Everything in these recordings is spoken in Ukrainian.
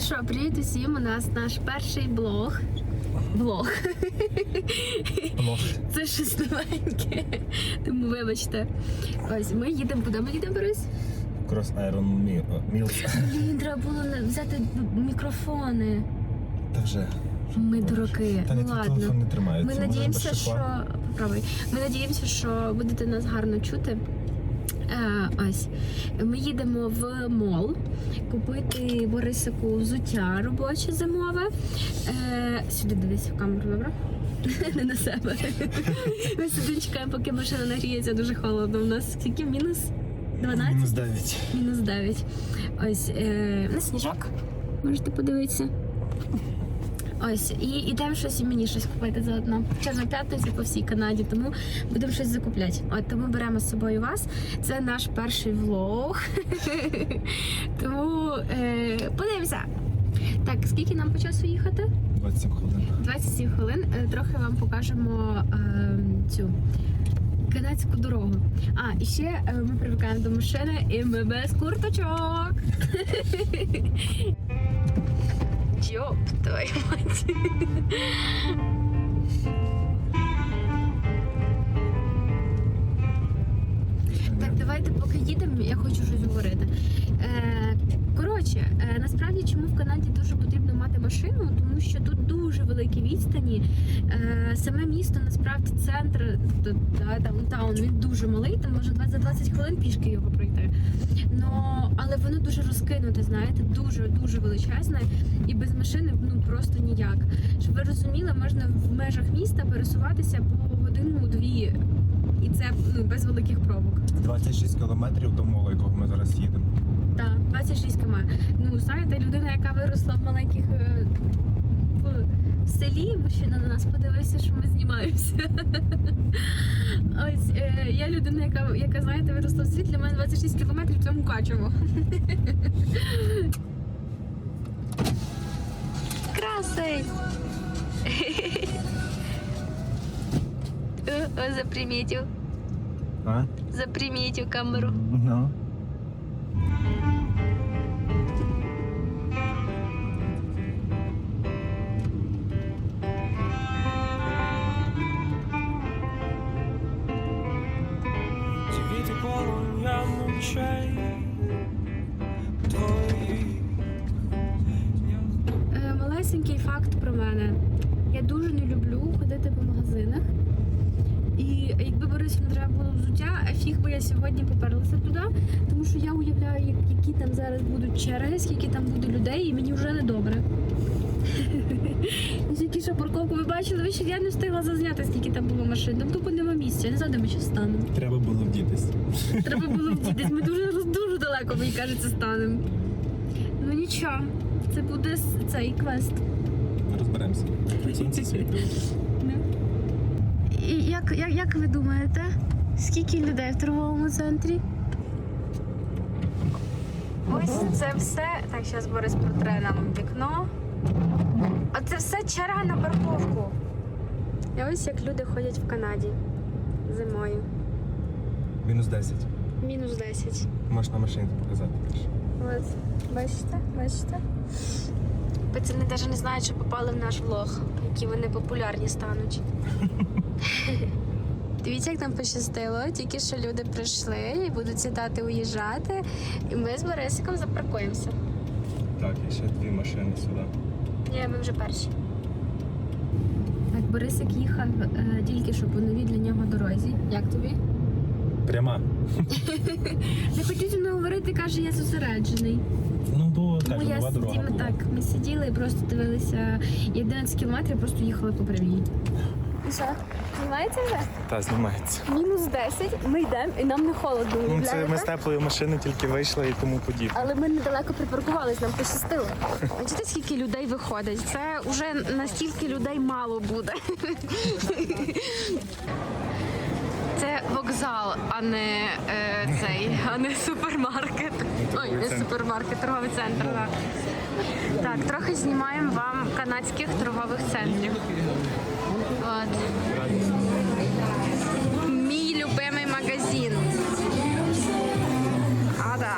Ну що, привіт усім. У нас наш перший блог. Блог. Блог. Це щось новеньке. Тому вибачте. Ось ми їдемо. Куди ми їдемо, Борис? Крос Iron Mills. Блін, треба було взяти мікрофони. Та вже. Ми дураки. Та ні, тут ладно. телефон не тримається. Ми може, надіємося, без що попробуй. Ми надіємося, що будете нас гарно чути. Е, ось ми їдемо в мол купити Борисику взуття робоче зимове. Е, сюди дивись в камеру, добре? Не на себе. Ми сидимо чекаємо, поки машина нагріється дуже холодно. У нас скільки мінус? 12? Мінус 9. Мінус 9. Ось е, на сніжок. Можете подивитися. Ось, і йдемо щось і мені щось купити заодно. Чорна п'ятниця по всій Канаді, тому будемо щось закупляти. От тому беремо з собою вас. Це наш перший влог. тому е, подивимося. Так, скільки нам по часу їхати? 27 хвилин. 27 хвилин. Е, Трохи вам покажемо е, цю канадську дорогу. А, і ще е, ми привикаємо до машини і ми без курточок. Йоп, твою мать. Так, давайте поки їдемо, я хочу щось говорити. Е, коротше, е, насправді чому в Канаді дуже потрібно мати машину, тому що тут дуже великі відстані. Е, саме місто насправді центр, тобто да, даунтаун, він дуже малий, там може за 20 хвилин пішки його пройти. Но, але воно дуже розкинуте, знаєте, дуже дуже величезне, і без машини ну просто ніяк. Щоб ви розуміли, можна в межах міста пересуватися по годину-дві. І це ну, без великих пробок. 26 кілометрів до молу, якого ми зараз їдемо. Так, 26 км. Ну, знаєте, людина, яка виросла в маленьких е, в селі, мужчина на нас подивився, що ми знімаємося. Ось е, я людина, яка, яка знаєте, виросла в світ, для мене 26 кілометрів це Мукачево. Красий! О, запримітив, А? запримітив камеру. Ну. Тобі Малесенький факт про мене. Я дуже не люблю ходити по магазинах. І якби Борису не треба було взуття, а фіг би я сьогодні поперлася туди, тому що я уявляю, які там зараз будуть черги, скільки там буде людей, і мені вже не добре. Тільки що парковку ви бачили, ви ще я не встигла зазняти, скільки там було машин. Там тупо нема місця. Я не знаю, де ми ще станемо. Треба було вдітись. Треба було вдітись. Ми дуже дуже далеко, мені кажеться, станемо. Ну нічого, це буде цей квест. Розберемося. Світить. І як, як, як ви думаєте, скільки людей в торговому центрі? Ось це все. Так, зараз Борис протре нам вікно. А це все черга на парковку. І ось як люди ходять в Канаді зимою. Мінус 10. Мінус 10. Можеш на машині показати. От, бачите, бачите? Пацани навіть не знають, що попали в наш влог, які вони популярні стануть. Дивіться, як нам пощастило. Тільки що люди прийшли і будуть сідати, уїжджати. І ми з Борисиком запаркуємося. Так, і ще дві машини сюди. Ні, ми вже перші. Так, Борисик їхав е, тільки що по новій для нього дорозі. Як тобі? Пряма. Не хотів зі мною говорити, каже, я зосереджений. Ну, бо Тому так, я нова дорога сиділа була. так. Ми сиділи і просто дивилися 11 кілометрів, просто їхали по прямій. І що, знімається вже? Та, знімається. Мінус 10, ми йдемо і нам не холодно. Ну, це уявляєте? ми з теплої машини тільки вийшли і тому подібне. Але ми недалеко припаркувались, нам пощастило. Бачите, скільки людей виходить? Це вже настільки людей мало буде. А не е, цей, а не супермаркет. Ой, не супермаркет, торговий центр. Так. так, трохи знімаємо вам канадських торгових центрів. От. Мій любимий магазин. А, да.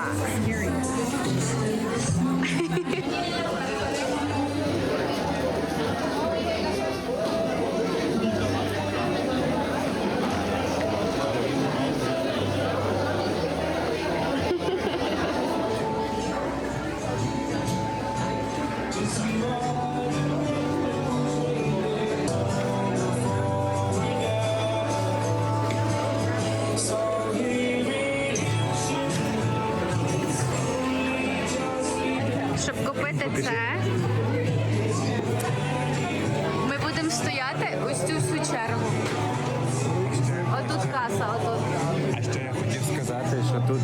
А ще я хотів сказати, що тут,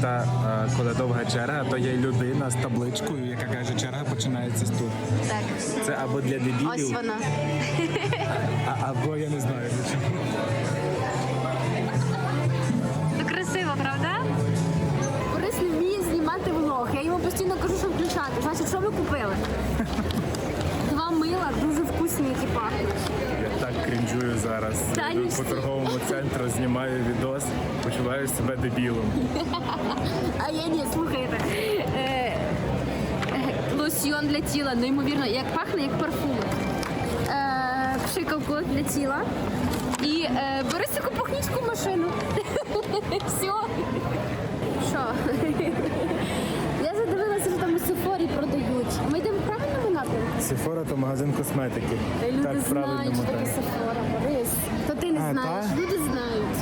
коли довга черга, то є людина з табличкою, яка каже, черга починається з тут. Так, Це або для ось вона. а- або я не знаю для чого. Ну, красиво, правда? Борис не вміє знімати влог. Я йому постійно кажу, що включати. Значить, що ви купили? Два мила дуже вкусні, які пахнуть. Крінжую зараз. Та ні, по торговому центру, знімаю відос, почуваю себе дебілом. А я ні, слухайте. Е, е, лосьйон для тіла, неймовірно, як пахне, як парфум. Е, пшикалку для тіла. І е, бери таку пахнічку машину. Все. Що? Я задивилася, що там у Сефорі продають. Ми йдемо в правильному напрямку? Сефора то магазин косметики. Та й люди так, знають, що таке. Сефора, Борис. То ти не А, знаєш, та? люди знають.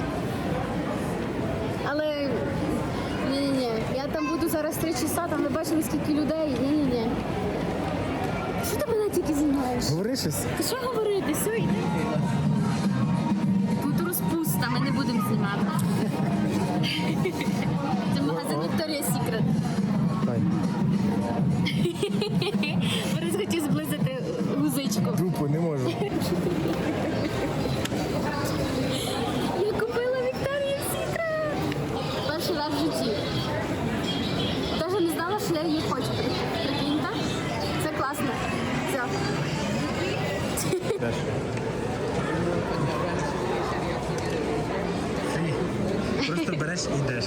Але ні-ні-ні, я там буду зараз три часа, там ви бачили скільки людей. Ні-ні-ні. Що ти мене тільки знімаєш? Говори щось. Ти що говорити? Все, йди. Тут розпуста, ми не будемо знімати. Це магазин Victoria's Secret. Дай. Борис хотів зблизити гузичку. Дупу не можу. Я купила Victoria's Secret. Перший раз в житті. Даже не знала, що я її хочу. Прикиньте. Це класно. Все. Теж. Просто береш і йдеш.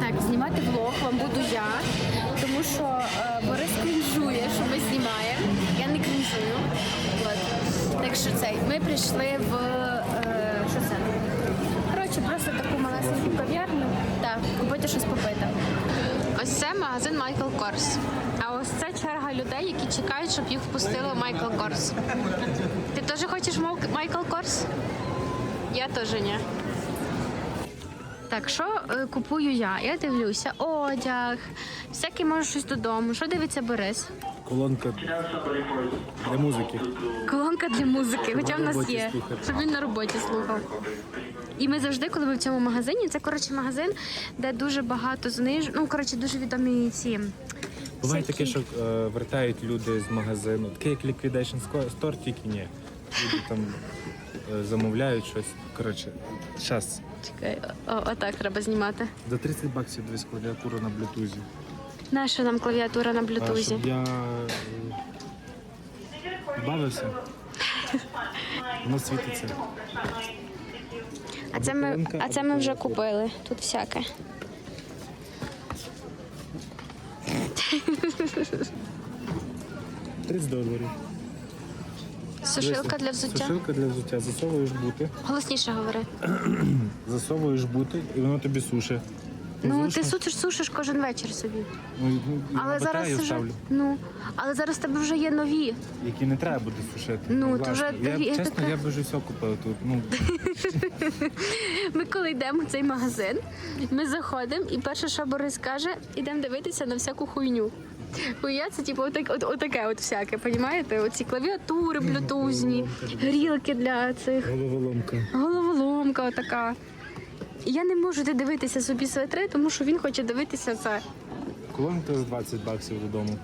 Так, знімати влог вам буду я, тому що е, Борис крінжує, що ми знімаємо. Я не крінжую. От. Так що цей. Ми прийшли в е, що це? Коротше, просто таку малесеньку кав'ярню. Так, купити щось попити. Ось це магазин Michael Kors. А ось це черга людей, які чекають, щоб їх впустили в Michael Kors. Ти теж хочеш Michael Kors? Я теж ні. Так, що е, купую я? Я дивлюся одяг, всяке може щось додому. Що дивиться Борис? Колонка для музики. Колонка для музики, хоча в нас роботі є, слухати. щоб він на роботі слухав. І ми завжди, коли ми в цьому магазині, це коротше магазин, де дуже багато зниж... ну коротше, дуже відомі ці. Буває таке, що е, вертають люди з магазину. Таке як Liquidation Store, тільки ні. Люди там замовляють щось. Коротше, час. Чекай, о, отак треба знімати. За 30 баксів дивись клавіатура на блютузі. Наша нам клавіатура на А блютузі. щоб я е, бавився. Воно світиться. А це ми, а це ми вже клавіатура. купили. Тут всяке. – 30 доларів. Сушилка для взуття. Сушилка для взуття. Засовуєш бути, Голосніше говори. засовуєш бути, і воно тобі сушить. Ну, Зручно. ти сушиш, сушиш кожен вечір собі. Ну, ну, Але зараз вже ставлю, ну, але зараз в тебе вже є нові. які не треба буде сушити. Ну, то власне. вже я, тобі- чесно, така- я б вже все купив тут. Ну, Ми коли йдемо в цей магазин, ми заходимо, і перше, що Борис каже, ідемо дивитися на всяку хуйню. Хуйня це типу отак, от, отаке от всяке, понімаєте? Оці клавіатури блютузні, грілки для цих, головоломка. головоломка отака. І я не можу дивитися собі светри, тому що він хоче дивитися це. Колонка за 20 баксів додому.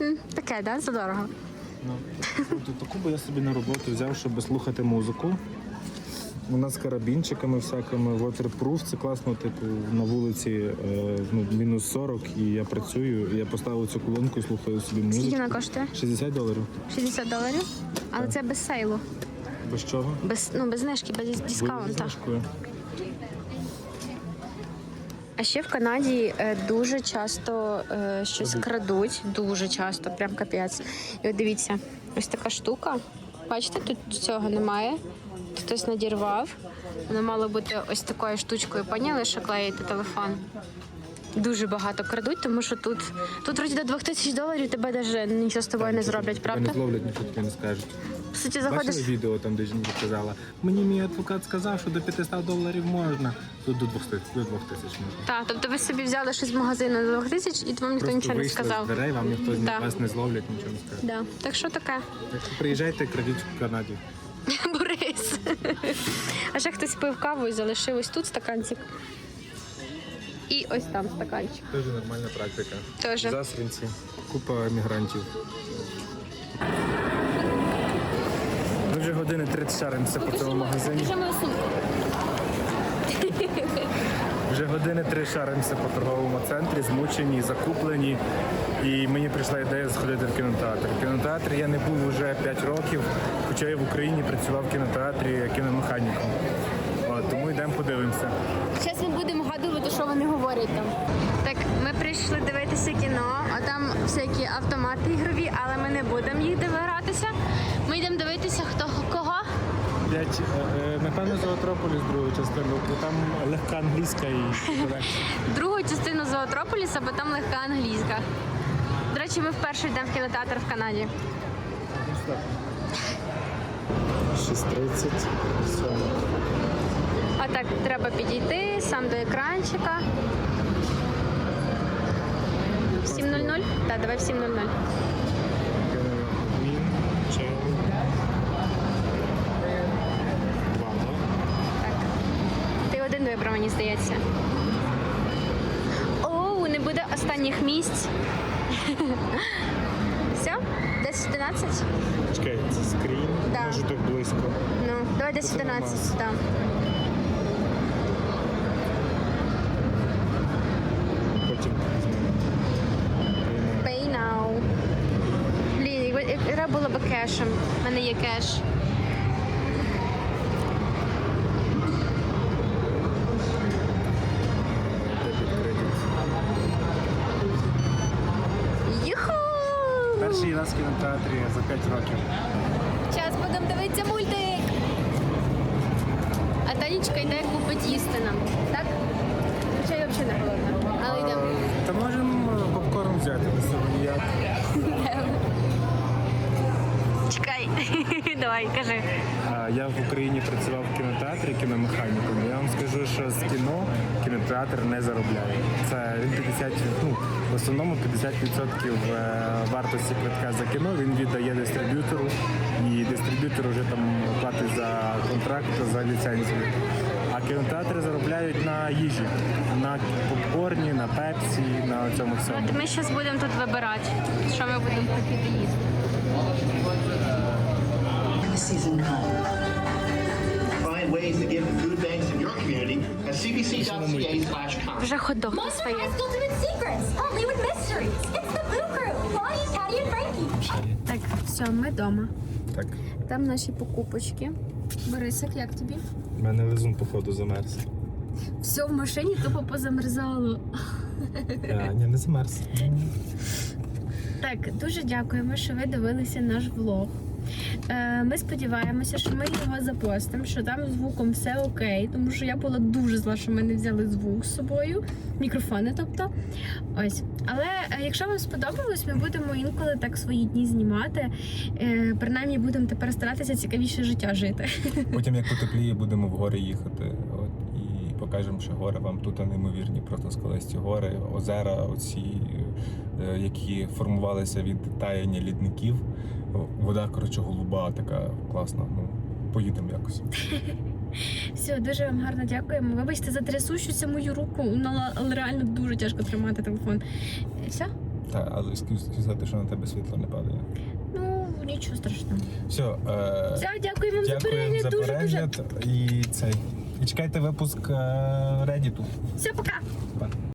М, Таке, да? Задорого. Ну, таку би я собі на роботу взяв, щоб слухати музику. Вона з карабінчиками всякими, waterproof, це класно, типу, на вулиці е, ну, мінус 40, і я працюю, я поставив цю колонку і слухаю собі Скільки вона коштує? 60 доларів. 60 доларів. Але це без сейлу. Без чого? Без, ну, без знижки, без дискаунта. А ще в Канаді е, дуже часто е, щось крадуть, дуже часто, прям капець. І от дивіться, ось така штука. Бачите, тут цього немає. Тут Хтось надірвав. Воно мало бути ось такою штучкою. Поняли, що клеїти телефон? Дуже багато крадуть, тому що тут, тут вроді до 2000 доларів тебе навіть нічого з тобою не зроблять, правда? Не зловлять, нічого тобі не скажуть. По суті, Бачили відео там, де жінка казала, мені мій адвокат сказав, що до 500 доларів можна. Тут до 200, до 2000 можна. Так, тобто ви собі взяли щось з магазину за 2000 і вам ніхто Просто нічого не вийшли сказав. з дверей, вам ніхто Да. вас не зловлять, нічого не скаже. Да. Так що таке? Так що приїжджайте, крадіть в Канаді. Борис. А ще хтось пив каву і залишив ось тут стаканчик. І ось там стаканчик. Дуже нормальна практика. Тоже. Засринці, купа емігрантів. Ми вже години 30 шаримося по цьому магазині. Вже мою сумку. Вже години три шаримося по торговому центрі, змучені, закуплені. І мені прийшла ідея сходити в кінотеатр. В кінотеатрі я не був вже 5 років, хоча я в Україні працював в кінотеатрі кіномеханіком. Йдемо подивимося. Зараз ми будемо вгадувати, що вони говорять там. Так, ми прийшли дивитися кіно, а там всякі автомати ігрові, але ми не будемо їх дивитися. Ми йдемо дивитися, хто кого. П'ять, е, напевно, Зоотрополіс другу частину, бо там легка англійська і легше. Другу частину Зоотрополіса, бо там легка англійська. До речі, ми вперше йдемо в кінотеатр в Канаді. 6.30. Все. А так, треба підійти сам до екранчика. 7.00? Так, давай в 7.00. Він, Так. Ти один вибрав, мені здається. Оу, не буде останніх місць. Все? Десь 11? Чекай, це скрін. Да. Може так близько. Ну, давай десь Це 11. нормас. Так. Потім візьмемо. Pay now. Блін, якби як треба було б кешем. У мене є кеш. Юху! Перший раз в кінотеатрі за 5 років. Зараз будемо дивитися мультик. А Танечка йде купить їсти нам, так? Хоча я взагалі не голодна. Але йдемо. Е, Та можемо попкорн взяти без цього ніяк. Чекай. Давай, кажи. Я в Україні працював в кінотеатрі кіномеханіком. Я вам скажу, що з кіно кінотеатр не заробляє. Це він 50, ну, в основному 50% е, вартості квитка за кіно він віддає дистриб'ютору, і дистриб'ютор вже там платить за контракт, за ліцензію. А кінотеатри заробляють на їжі, на попкорні, на пепсі, на цьому всьому. От ми зараз будемо тут вибирати, що ми будемо хотіти їсти. Season come. Find ways to give food banks in your community at cbc.ca slash com. Вже ходок Monster достає. High's Ultimate Secrets, Hollywood Mysteries. It's the Boo Crew, Bonnie, Patty, and Frankie. Так, все, ми вдома. Так, Там наші покупочки. Борисик, як тобі? в мене лизун, походу, замерз. Все в машині тупо позамерзало. А, ні, не замерз. Так, дуже дякуємо, що ви дивилися наш влог. Е, Ми сподіваємося, що ми його запостимо, що там звуком все окей, тому що я була дуже зла, що ми не взяли звук з собою, мікрофони, тобто. Ось. Але е, якщо вам сподобалось, ми будемо інколи так свої дні знімати. Е, Принаймні будемо тепер старатися цікавіше життя жити. Потім, як потепліє, будемо в гори їхати. От, і покажемо, що гори вам тут неймовірні, просто скалисті гори, озера, оці, які формувалися від таяння лідників. Вода, коротше, голуба, така класна. Ну, поїдемо якось. Все, дуже вам гарно дякуємо. Вибачте за трясущуся мою руку, ну, але- реально дуже тяжко тримати телефон. Е, Все? Та, але сказати, що на тебе світло не падає. Ну, нічого страшного. Все, е, Все, дякуємо вам за перегляд. за Дуже дуже. і цей. І чекайте випуск е, Reddit. Все, пока.